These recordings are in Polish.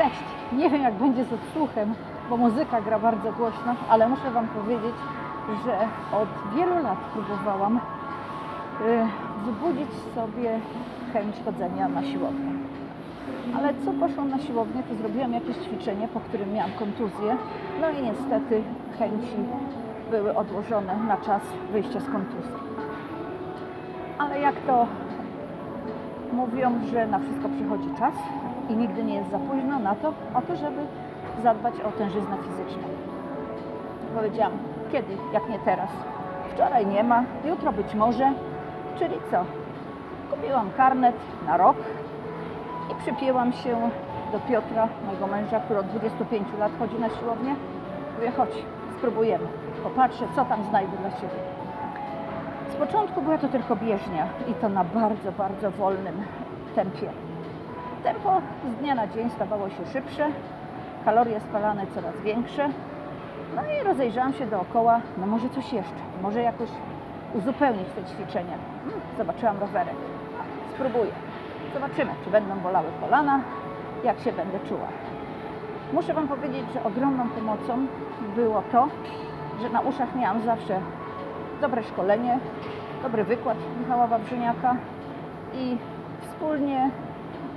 Cześć! Nie wiem jak będzie z odsłuchem, bo muzyka gra bardzo głośno, ale muszę Wam powiedzieć, że od wielu lat próbowałam y, wzbudzić sobie chęć chodzenia na siłownię. Ale co poszłam na siłownię, to zrobiłam jakieś ćwiczenie, po którym miałam kontuzję. No i niestety chęci były odłożone na czas wyjścia z kontuzji. Ale jak to mówią, że na wszystko przychodzi czas i nigdy nie jest za późno na to, o to, żeby zadbać o tężyznę fizyczną. Powiedziałam, kiedy, jak nie teraz. Wczoraj nie ma, jutro być może. Czyli co? Kupiłam karnet na rok i przypięłam się do Piotra, mojego męża, który od 25 lat chodzi na siłownię. Mówię, chodź, spróbujemy. Popatrzę, co tam znajdę dla Ciebie. Z początku była to tylko bieżnia i to na bardzo, bardzo wolnym tempie. Tempo z dnia na dzień stawało się szybsze, kalorie spalane coraz większe. No i rozejrzałam się dookoła, no może coś jeszcze, może jakoś uzupełnić te ćwiczenia. Hmm, Zobaczyłam rowerek. Spróbuję. Zobaczymy, czy będą bolały kolana, jak się będę czuła. Muszę Wam powiedzieć, że ogromną pomocą było to, że na uszach miałam zawsze dobre szkolenie, dobry wykład Michała Wawrzyniaka i wspólnie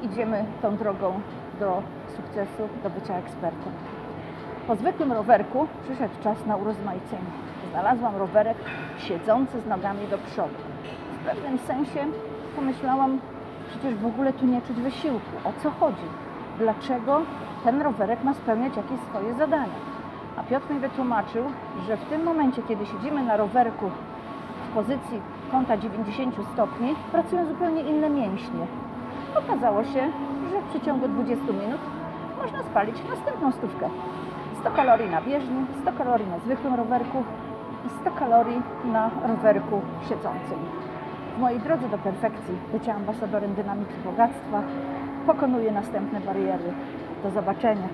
idziemy tą drogą do sukcesu, do bycia ekspertem. Po zwykłym rowerku przyszedł czas na urozmaicenie. Znalazłam rowerek siedzący z nogami do przodu. W pewnym sensie pomyślałam, przecież w ogóle tu nie czuć wysiłku. O co chodzi? Dlaczego ten rowerek ma spełniać jakieś swoje zadania? A Piotr mi wytłumaczył, że w tym momencie, kiedy siedzimy na rowerku w pozycji kąta 90 stopni, pracują zupełnie inne mięśnie. Okazało się, że w przeciągu 20 minut można spalić następną stówkę. 100 kalorii na bieżni, 100 kalorii na zwykłym rowerku i 100 kalorii na rowerku siedzącym. W mojej drodze do perfekcji bycia ambasadorem dynamiki bogactwa pokonuję następne bariery. Do zobaczenia.